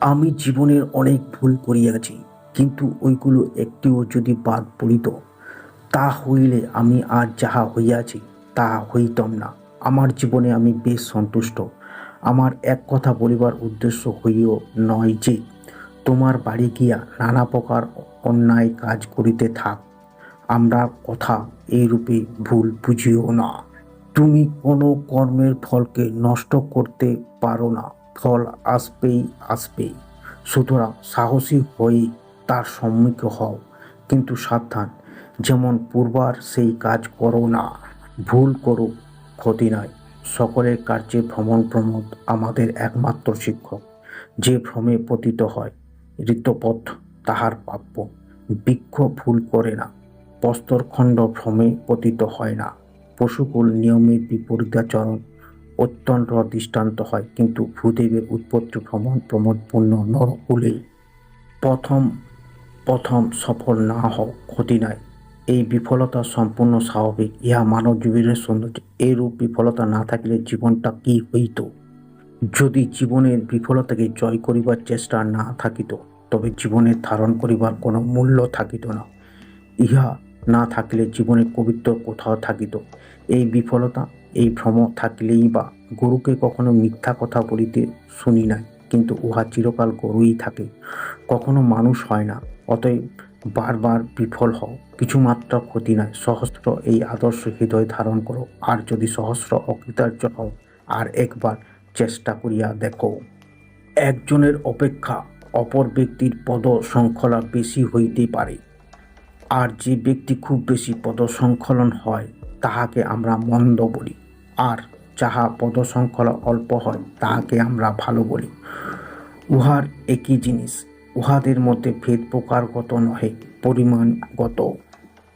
আমি জীবনের অনেক ভুল করিয়াছি, কিন্তু ওইগুলো একটিও যদি বাদ পড়িত, তা হইলে আমি আজ যাহা হইয়াছি তাহা হইতাম না। আমার জীবনে আমি বেশ সন্তুষ্ট। আমার এক কথা বলিবার উদ্দেশ্য হইও নয় যে, তোমার বাড়ি গিয়া নানা প্রকার অন্যায় কাজ করিতে থাক। আমরা কথা এইরূপে ভুল বুঝিও না। তুমি কোনো কর্মের ফলকে নষ্ট করতে পারো না। ফল আসবেই আসবেই। সুতরাং সাহসী হয়ে তার সম্মুখীন হও। কিন্তু সাবধান, যেমন পূর্বার সেই কাজ করো না, ভুল করো, ক্ষতি নয়। সকলের কার্যে ভ্রমণ প্রমোদ আমাদের একমাত্র শিক্ষক। যে ভ্রমে পতিত হয়, ঋতপথ তাহার প্রাপ্য। বৃক্ষ ভুল করে না, প্রস্তরখণ্ড ভ্রমে পতিত হয় না। পশুকুল নিয়মের বিপরীতাচরণ অত্যন্ত দৃষ্টান্ত হয়, কিন্তু ভূদেবের উৎপত্তি ভ্রমণ প্রমোদপূর্ণ নরকুলে প্রথম প্রথম সফল না হও ক্ষতি নাই। এই বিফলতা সম্পূর্ণ স্বাভাবিক। ইহা মানব জীবনের সৌন্দর্য। এরূপ বিফলতা না থাকিলে জীবনটা কি হইত? যদি জীবনের বিফলতাকে জয় করিবার চেষ্টা না থাকিত, তবে জীবনের ধারণ করিবার কোনো মূল্য থাকিত না। ইহা না থাকলে জীবনের কবিত্ব কোথাও থাকিত। এই বিফলতা এই ভ্রম থাকিলেই বা গরুকে কখনো মিথ্যা কথা বলিতে শুনি নাই, কিন্তু উহা চিরকাল গরুই থাকে। কখনো মানুষ হয় না, অতএব বারবার বিফল হও। কিছুমাত্র ক্ষতি নাই। সহস্র এই আদর্শ হৃদয় ধারণ করো। আর যদি সহস্র অকৃতার্য হও, আর একবার চেষ্টা করিয়া দেখো। একজনের অপেক্ষা অপর ব্যক্তির পদ শৃঙ্খলা বেশি হইতে পারে। আর যে ব্যক্তি খুব বেশি পদ পদসংকলন হয়, তাহাকে আমরা মন্দ বলি। আর যাহা পদসংকলন অল্প হয়, তাহাকে আমরা ভালো বলি। উহার একই জিনিস, উহাদের মধ্যে ভেদ প্রকারগত নহে, পরিমাণগত।